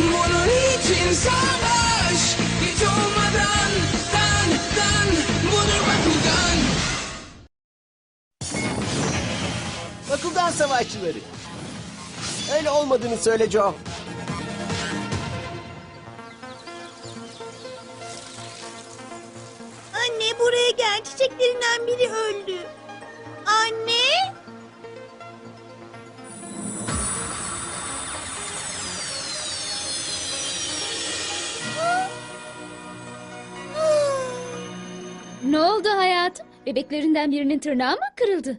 Bunun için savaş Hiç olmadan Dan dan Budur Bakugan Bakugan Savaşçıları. Öyle olmadığını söyle Joe. Anne buraya gel. Çiçeklerinden biri öldü. Anne. Bebeklerinden birinin tırnağı mı kırıldı?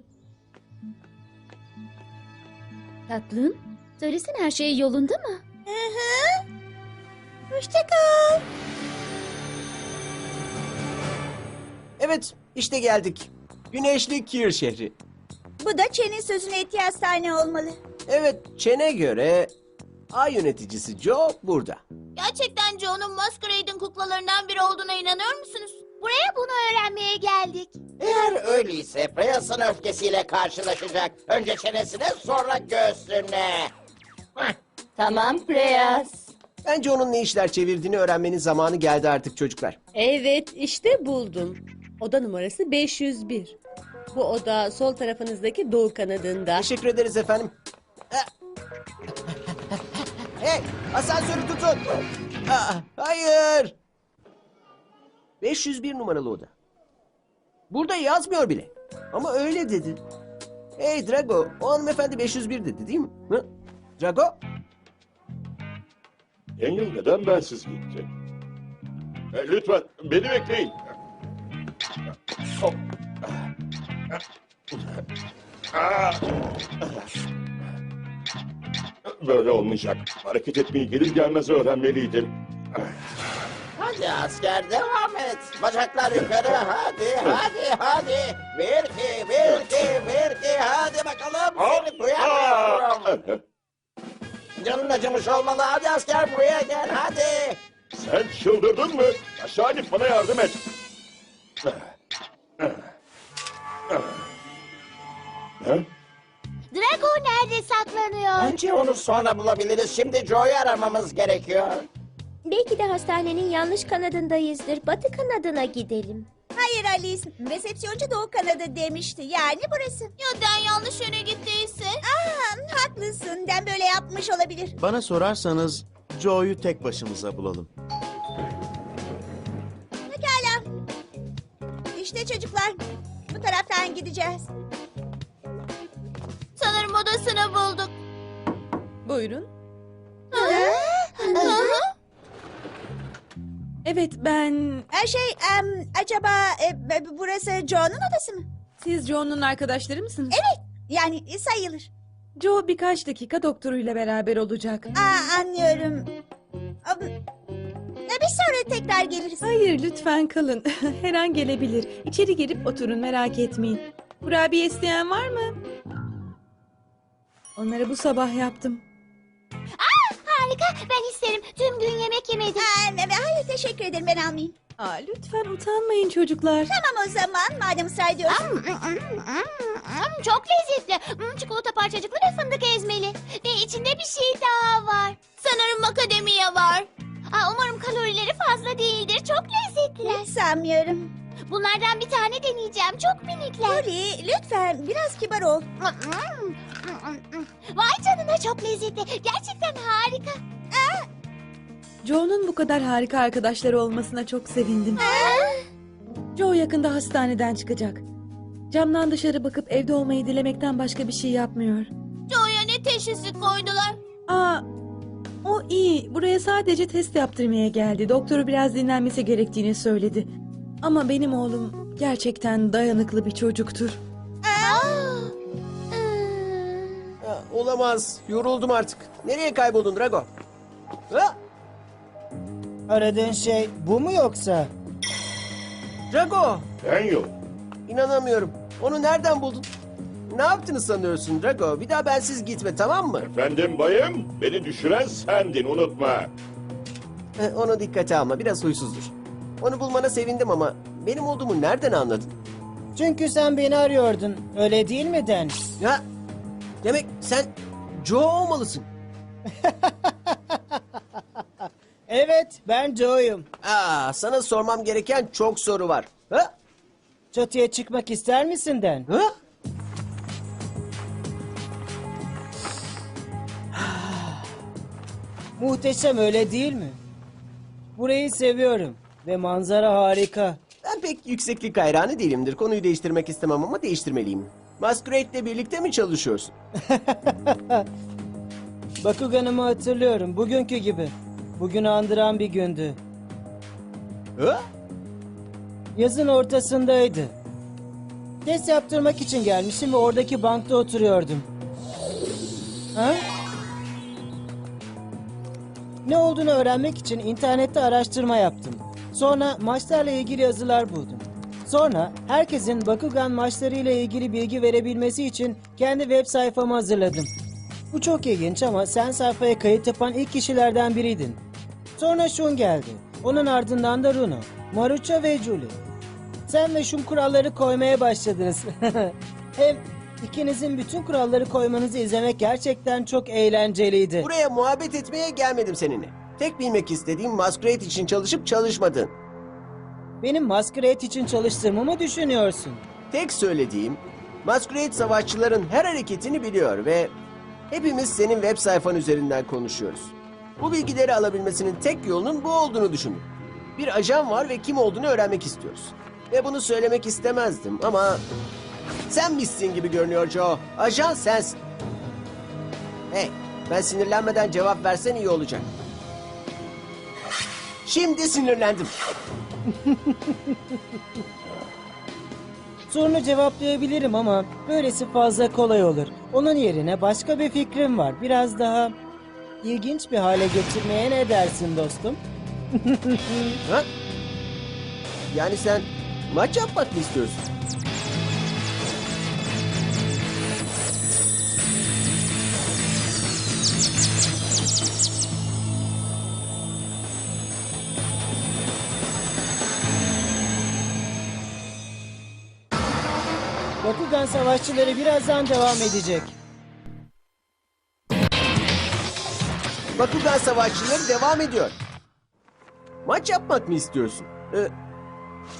Tatlım, söylesene her şey yolunda mı? Hı hı. Hoşça kal. Evet, işte geldik. Güneşli Kir şehri. Bu da Çen'in sözüne ettiği hastane olmalı. Evet, Çen'e göre A yöneticisi Joe burada. Gerçekten Joe'nun Masquerade'in kuklalarından biri olduğuna inanıyor musunuz? Buraya bunu öğrenmeye geldik. Eğer öyleyse Preyas'ın öfkesiyle karşılaşacak. Önce çenesine sonra göğsüne. Tamam Preyas. Bence onun ne işler çevirdiğini öğrenmenin zamanı geldi artık çocuklar. Evet işte buldum. Oda numarası 501. Bu oda sol tarafınızdaki doğu kanadında. Teşekkür ederiz efendim. hey, asansörü tutun. Aa, hayır. 501 numaralı oda. Burada yazmıyor bile. Ama öyle dedi. Hey Drago, o hanımefendi 501 dedi değil mi? Hı? Drago? Daniel neden bensiz gitti? E, lütfen beni bekleyin. Oh. Böyle olmayacak. Hareket etmeyi gelir gelmez öğrenmeliydim. Hadi asker devam. Bacaklar yukarı hadi hadi hadi. Bir iki bir iki bir iki hadi bakalım. Seni duyamıyorum. Canın acımış olmalı hadi asker buraya gel hadi. Sen çıldırdın mı? Aşağı inip bana yardım et. Ha? Drago nerede saklanıyor? Bence onu sonra bulabiliriz. Şimdi Joe'yu aramamız gerekiyor. Belki de hastanenin yanlış kanadındayızdır. Batı kanadına gidelim. Hayır Alice. Resepsiyoncu doğu kanadı demişti. Yani burası. Ya Den yanlış yöne gittiyse? Aa, haklısın. Den böyle yapmış olabilir. Bana sorarsanız Joe'yu tek başımıza bulalım. Pekala. İşte çocuklar. Bu taraftan gideceğiz. Sanırım odasını bulduk. Buyurun. Hı Evet ben... Her şey em, acaba e, b- burası Joe'nun odası mı? Siz Joe'nun arkadaşları mısınız? Evet. Yani sayılır. Joe birkaç dakika doktoruyla beraber olacak. Aa, anlıyorum. Am, e, Biz sonra tekrar geliriz. Hayır lütfen kalın. Her an gelebilir. İçeri girip oturun merak etmeyin. Kurabiye isteyen var mı? Onları bu sabah yaptım. Harika ben isterim. Tüm gün yemek yemedim. Aa, e, hayır teşekkür ederim ben almayayım. Aa, lütfen utanmayın çocuklar. Tamam o zaman madem ısrar ediyorsun. Çok lezzetli. Hmm, Çikolata parçacıklı ve fındık ezmeli. Ve içinde bir şey daha var. Sanırım makademiya var. Aa, umarım kalorileri fazla değildir. Çok lezzetliler. Hiç sanmıyorum. Bunlardan bir tane deneyeceğim. Çok minikler. Polly lütfen biraz kibar ol. Vay canına çok lezzetli. Gerçekten harika. Joe'nun bu kadar harika arkadaşları olmasına çok sevindim. Joe yakında hastaneden çıkacak. Camdan dışarı bakıp evde olmayı dilemekten başka bir şey yapmıyor. Joe'ya ne teşhisi koydular? Aa, o iyi. Buraya sadece test yaptırmaya geldi. Doktoru biraz dinlenmesi gerektiğini söyledi. Ama benim oğlum gerçekten dayanıklı bir çocuktur. Olamaz. Yoruldum artık. Nereye kayboldun Drago? Ha? Aradığın şey bu mu yoksa? Drago! Daniel, İnanamıyorum. Onu nereden buldun? Ne yaptığını sanıyorsun Drago? Bir daha bensiz gitme tamam mı? efendim bayım, beni düşüren sendin unutma. Eh, Onu dikkate alma. Biraz huysuzdur. Onu bulmana sevindim ama benim olduğumu nereden anladın? Çünkü sen beni arıyordun. Öyle değil mi Den? Ya demek sen Joe olmalısın. Evet, ben Joe'yum. Aa, sana sormam gereken çok soru var. Ha? Çatıya çıkmak ister misin Den? Ha? Muhteşem öyle değil mi? Burayı seviyorum ve manzara harika. Ben pek yükseklik hayranı değilimdir. Konuyu değiştirmek istemem ama değiştirmeliyim. Masquerade'le birlikte mi çalışıyorsun? Bakugan'ımı hatırlıyorum, bugünkü gibi. Bugünü andıran bir gündü. Ha? Yazın ortasındaydı. Test yaptırmak için gelmişim ve oradaki bankta oturuyordum. Ha? Ne olduğunu öğrenmek için internette araştırma yaptım. Sonra maçlarla ilgili yazılar buldum. Sonra herkesin Bakugan maçlarıyla ilgili bilgi verebilmesi için kendi web sayfamı hazırladım. Bu çok ilginç ama sen sayfaya kayıt yapan ilk kişilerden biriydin. Sonra Shun geldi. Onun ardından da Runo, Marucha ve Julie. Sen ve Shun kuralları koymaya başladınız. Hem ikinizin bütün kuralları koymanızı izlemek gerçekten çok eğlenceliydi. Buraya muhabbet etmeye gelmedim seninle. Tek bilmek istediğim Masquerade için çalışıp çalışmadığın. Benim Masquerade için çalıştığımı mı düşünüyorsun? Tek söylediğim Masquerade savaşçıların her hareketini biliyor ve hepimiz senin web sayfan üzerinden konuşuyoruz. Bu bilgileri alabilmesinin tek yolunun bu olduğunu düşündüm. Bir ajan var ve kim olduğunu öğrenmek istiyoruz. Ve bunu söylemek istemezdim ama sen misin gibi görünüyor Joe. Ajan sensin. Hey, ben sinirlenmeden cevap versen iyi olacak. Şimdi sinirlendim. Sorunu cevaplayabilirim ama böylesi fazla kolay olur. Onun yerine başka bir fikrim var. Biraz daha ilginç bir hale getirmeye ne dersin dostum? Ha? Yani sen maç yapmak mı istiyorsun? Bakugan savaşçıları birazdan devam edecek. Bakugan savaşçıları devam ediyor. Maç yapmak mı istiyorsun? Ee,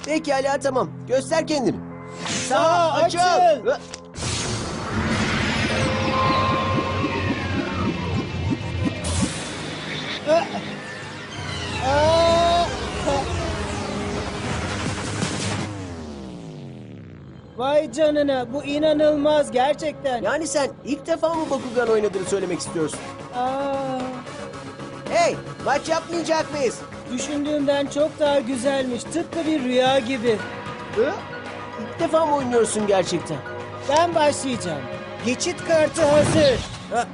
pekala tamam. Göster kendini. Saha açıl! Hı? Vay canına bu inanılmaz gerçekten. Yani sen ilk defa mı Bakugan oynadığını söylemek istiyorsun? Aa, Hey, maç yapmayacak mıyız? düşündüğümden çok daha güzelmiş. Tıpkı bir rüya gibi. Hı? İlk defa mı oynuyorsun gerçekten? Ben başlayacağım. Geçit kartı hazır. Ha,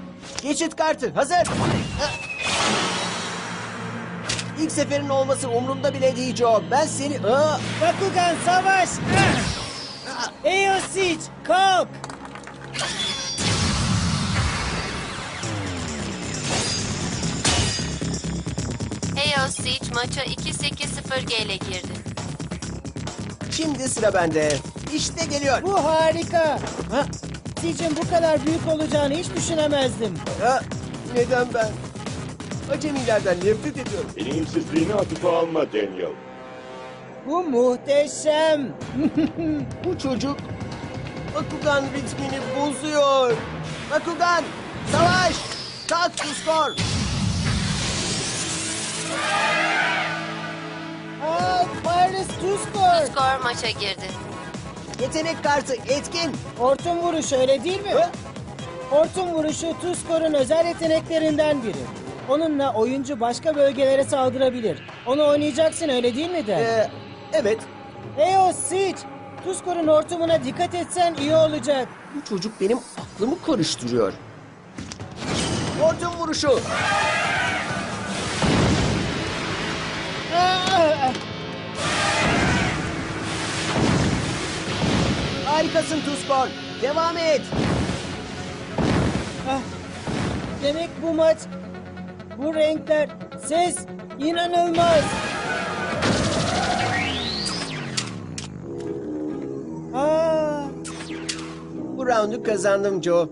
geçit kartı hazır. Ha. İlk seferin olması umurumda bile değil Joe. Ben seni... Aa, Bakugan savaş. Eosic kalk. Eos Siege maça 2-8-0G ile girdi. şimdi sıra bende. İşte geliyor. Bu harika. Ha, Siege'in bu kadar büyük olacağını hiç düşünemezdim. ha, neden ben? Acemilerden nefret ediyorum. Deneyimsizliğini hafife alma Daniel. Bu muhteşem. Bu çocuk Bakugan ritmini bozuyor. Bakugan savaş. Kalk Kuskor. Aa, Pyrus Tuskor. Skor maça girdi. Yetenek kartı etkin. Hortum vuruşu öyle değil mi? Hı? Hortum vuruşu Tuskor'un özel yeteneklerinden biri. Onunla oyuncu başka bölgelere saldırabilir. Onu oynayacaksın öyle değil mi de? Ee, evet. Eyo Siege! Tuzkor'un hortumuna dikkat etsen iyi olacak. Bu çocuk benim aklımı karıştırıyor. Hortum vuruşu. Aa! Harikasın Tuzkor. Devam et. Ah, Demek bu maç, bu renkler, ses inanılmaz. Roundu kazandım Joe.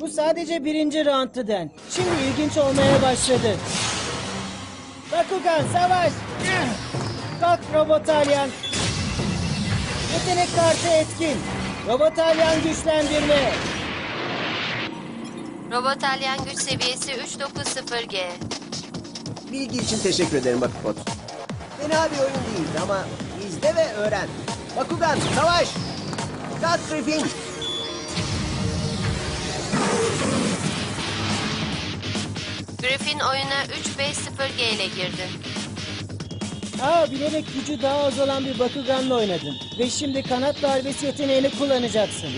bu sadece birinci roundtu Den. Şimdi ilginç olmaya başladı. Bakugan savaş. Kalk Robotalyan. Yetenek kartı etkin. Robotalyan güçlendirme. Robotalyan güç seviyesi 390G. Bilgi için teşekkür ederim Bakupot. Fena bir oyun değildi ama izle ve öğren. Bakugan, savaş! Kalk Griffin! Griffin oyuna 350G ile girdi. Aa bilerek gücü daha az olan bir Bakugan'la oynadın. Ve şimdi kanat darbesi yeteneğini kullanacaksın.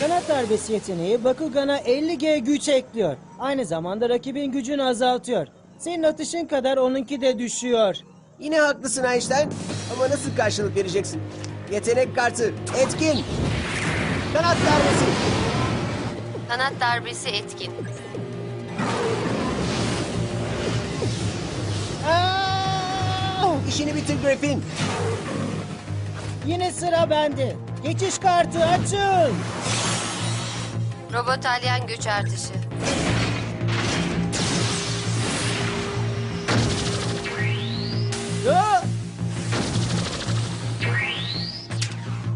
Kanat darbesi yeteneği Bakugan'a 50G güç ekliyor. Aynı zamanda rakibin gücünü azaltıyor. Senin atışın kadar onunki de düşüyor. Yine haklısın Einstein. Ama nasıl karşılık vereceksin? Yetenek kartı, etkin! Kanat darbesi! Kanat darbesi etkin. Aa! İşini bitir Griffin! Yine sıra bende. Geçiş kartı açıl. Robotalyan güç artışı.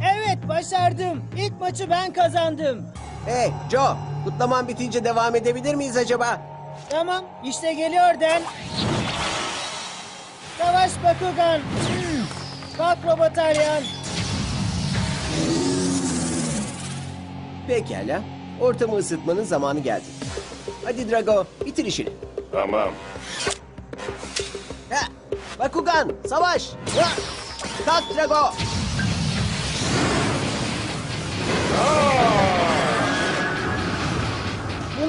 Evet başardım. İlk maçı ben kazandım. Hey Joe, kutlaman bitince devam edebilir miyiz acaba? Tamam, işte geliyor Den. Savaş Bakugan. Kalk Robotalyan. Pekala. Ortamı ısıtmanın zamanı geldi. Hadi Drago, bitir işini. Tamam. Ha, Bakugan, savaş! Ha, kalk Drago!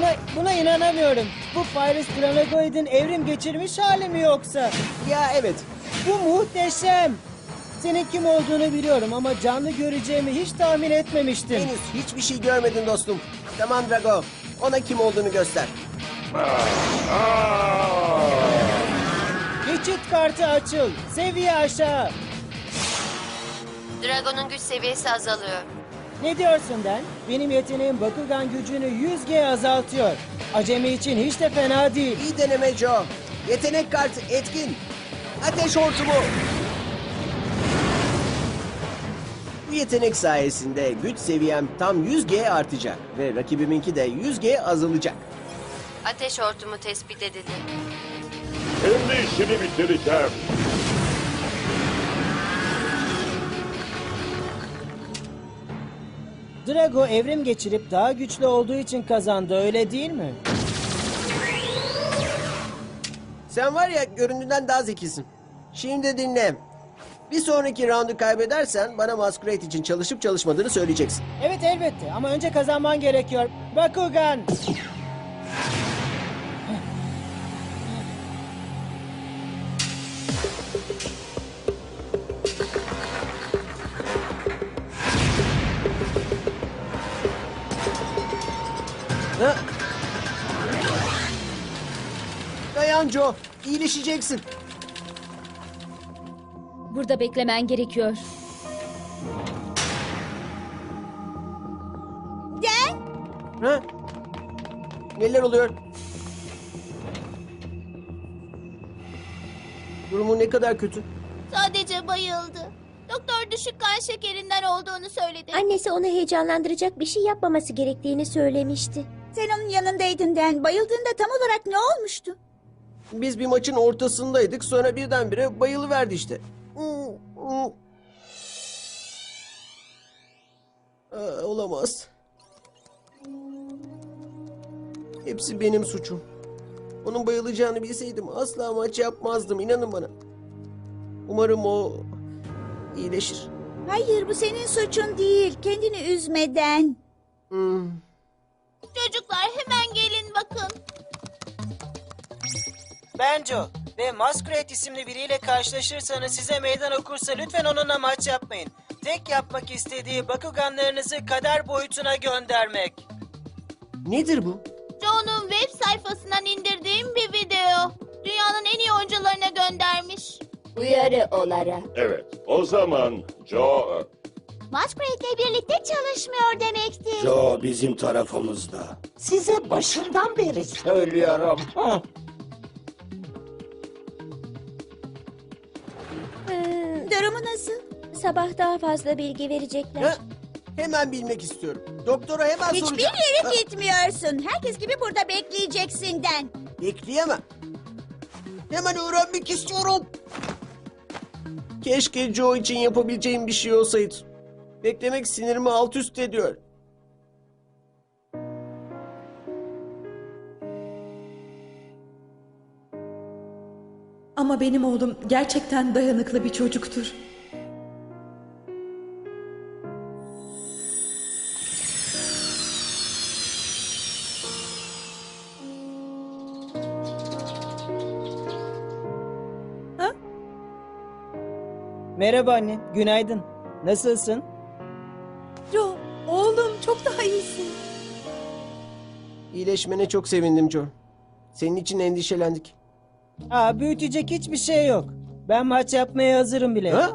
Buna, buna inanamıyorum. Bu Pyrus Dragoid'in evrim geçirmiş hali mi yoksa? Ya evet, Bu muhteşem. Senin kim olduğunu biliyorum ama canlı göreceğimi hiç tahmin etmemiştim. henüz hiçbir şey görmedin dostum. Tamam Drago, ona kim olduğunu göster. Geçit kartı açıl. Seviye aşağı. Dragon'un güç seviyesi azalıyor. Ne diyorsun Den? Benim yeteneğim Bakugan gücünü 100G azaltıyor. Acemi için hiç de fena değil. İyi deneme Joe. Yetenek kartı etkin. Ateş hortumu. Bu yetenek sayesinde güç seviyem tam 100G artacak ve rakibiminki de 100G azalacak. Ateş hortumu tespit edildi. Şimdi işini bitireceğim. Drago evrim geçirip daha güçlü olduğu için kazandı öyle değil mi? Sen var ya göründüğünden daha zekisin. Şimdi dinle. Bir sonraki roundu kaybedersen bana Masquerade için çalışıp çalışmadığını söyleyeceksin. Evet elbette ama önce kazanman gerekiyor. Bakugan! Joe, iyileşeceksin. Burada beklemen gerekiyor. Den, Ha? Neler oluyor? Durumu ne kadar kötü? Sadece bayıldı. Doktor düşük kan şekerinden olduğunu söyledi. annesi onu heyecanlandıracak bir şey yapmaması gerektiğini söylemişti. Sen onun yanındaydın Den. Bayıldığında tam olarak ne olmuştu? Biz bir maçın ortasındaydık sonra birdenbire bayılıverdi işte. Aa, olamaz. Hepsi benim suçum. Onun bayılacağını bilseydim asla maç yapmazdım inanın bana. Umarım o iyileşir. Hayır bu senin suçun değil. Kendini üzmeden. Hmm. Çocuklar hemen gelin bakın. Ben Joe ve Masquerade isimli biriyle karşılaşırsanız size meydan okursa lütfen onunla maç yapmayın. Tek yapmak istediği Bakuganlarınızı kader boyutuna göndermek. Nedir bu? Joe'nun web sayfasından indirdiğim bir video. Dünyanın en iyi oyuncularına göndermiş. Uyarı olarak. Evet, o zaman Joe... Masquerade'le birlikte çalışmıyor demektir. Joe bizim tarafımızda. Size başından beri söylüyorum. Sabah daha fazla bilgi verecekler. Ha? Hemen bilmek istiyorum. Doktora hemen Hiçbir soracağım. yere Ha, gitmiyorsun. Herkes gibi burada bekleyeceksinden. Bekleyemem. Hemen öğrenmek istiyorum. Keşke Joe için yapabileceğim bir şey olsaydı. Beklemek sinirimi alt üst ediyor. Ama benim oğlum gerçekten dayanıklı bir çocuktur. Merhaba anne, günaydın. Nasılsın? Joe, oğlum çok daha iyisin. İyileşmene çok sevindim Joe. Senin için endişelendik. Aa, büyütecek hiçbir şey yok. Ben maç yapmaya hazırım bile. Ha?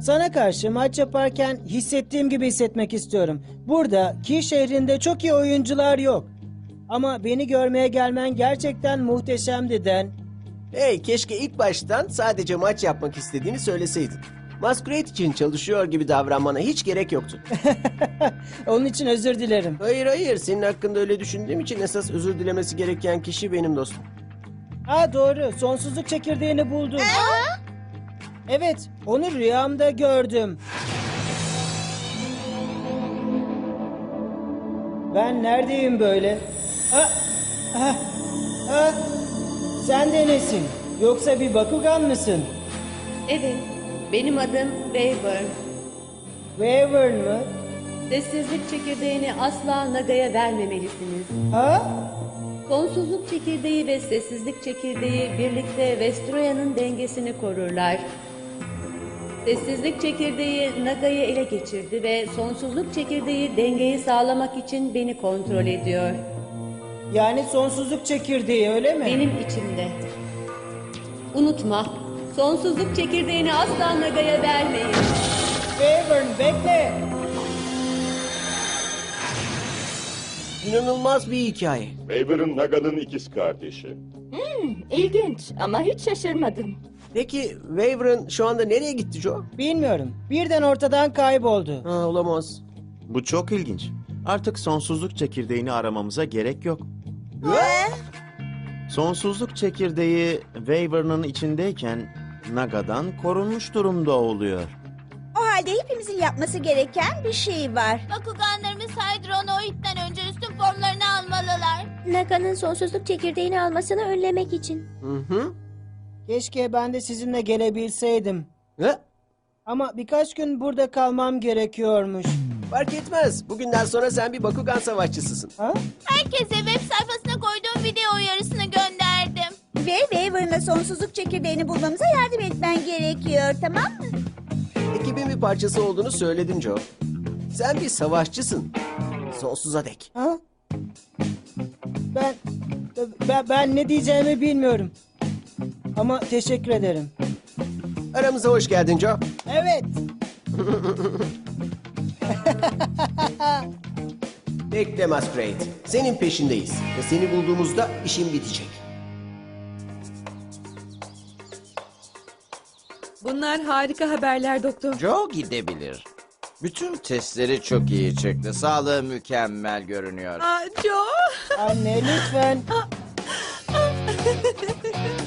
Sana karşı maç yaparken hissettiğim gibi hissetmek istiyorum. Burada, Ki şehrinde çok iyi oyuncular yok. Ama beni görmeye gelmen gerçekten muhteşemdi Den. Hey keşke ilk baştan sadece maç yapmak istediğini söyleseydin. Masquerade için çalışıyor gibi davranmana hiç gerek yoktu. Onun için özür dilerim. Hayır hayır senin hakkında öyle düşündüğüm için esas özür dilemesi gereken kişi benim dostum. Ha doğru, sonsuzluk çekirdeğini buldum. Evet, onu rüyamda gördüm. Ben neredeyim böyle? Ah, ah, ah. Sen de nesin? Yoksa bir Bakugan mısın? Evet, benim adım Weyburn. Wyvern mı? Sessizlik çekirdeğini asla Naga'ya vermemelisiniz. Ha? Sonsuzluk çekirdeği ve sessizlik çekirdeği birlikte Vestroya'nın dengesini korurlar. Sessizlik çekirdeği Naga'yı ele geçirdi ve sonsuzluk çekirdeği dengeyi sağlamak için beni kontrol ediyor. Yani sonsuzluk çekirdeği öyle mi? Benim içimde. Unutma, sonsuzluk çekirdeğini asla Naga'ya vermeyin. Wyvern bekle. İnanılmaz bir hikaye. Waver'ın Naga'nın ikiz kardeşi. Hmm, ilginç ama hiç şaşırmadım. Peki Waver'ın şu anda nereye gitti Joe? Bilmiyorum. Birden ortadan kayboldu. Ha, olamaz. Bu çok ilginç. Artık sonsuzluk çekirdeğini aramamıza gerek yok. Sonsuzluk çekirdeği Waver'ın içindeyken Naga'dan korunmuş durumda oluyor. O halde hepimizin yapması gereken bir şey var. Bakuganlarımız Hydronoid'den önce üstün formlarını almalılar. Naga'nın sonsuzluk çekirdeğini almasını önlemek için. Hı hı. Keşke ben de sizinle gelebilseydim. Ha? Ama birkaç gün burada kalmam gerekiyormuş. Fark etmez. Bugünden sonra sen bir Bakugan savaşçısısın. Ha? Herkese web sayfasına koyduğum video uyarısını gönderdim. Ve Waver'la sonsuzluk çekirdeğini bulmamıza yardım etmen gerekiyor tamam mı? Ekibin bir parçası olduğunu söyledin Joe. Sen bir savaşçısın. Sonsuza dek. Ha? Ben, ben ben ne diyeceğimi bilmiyorum. Ama teşekkür ederim. Aramıza hoş geldin Joe. Evet. Bekle Masquerade. Senin peşindeyiz. Ve seni bulduğumuzda işin bitecek. Bunlar harika haberler doktor. Joe gidebilir. Bütün testleri çok iyi çıktı. Sağlığı mükemmel görünüyor. Aa, Joe. Anne lütfen.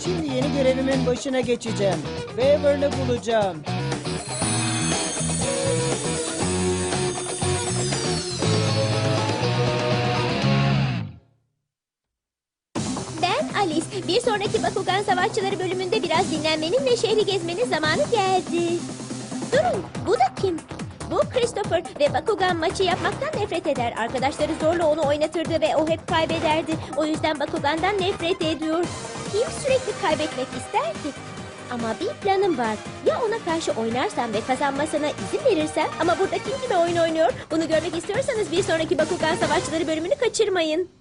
Şimdi yeni görevimin başına geçeceğim. Waver'ını bulacağım. Bakugan Savaşçıları bölümünde biraz dinlenmenin ve şehri gezmenin zamanı geldi. Durun, bu da kim? Bu Christopher ve Bakugan maçı yapmaktan nefret eder. Arkadaşları zorla onu oynatırdı ve o hep kaybederdi. O yüzden Bakugan'dan nefret ediyor. Kim sürekli kaybetmek ister ki? Ama bir planım var. Ya ona karşı oynarsam ve kazanmasına izin verirsem ama burada kim kime oyun oynuyor? Bunu görmek istiyorsanız bir sonraki Bakugan Savaşçıları bölümünü kaçırmayın.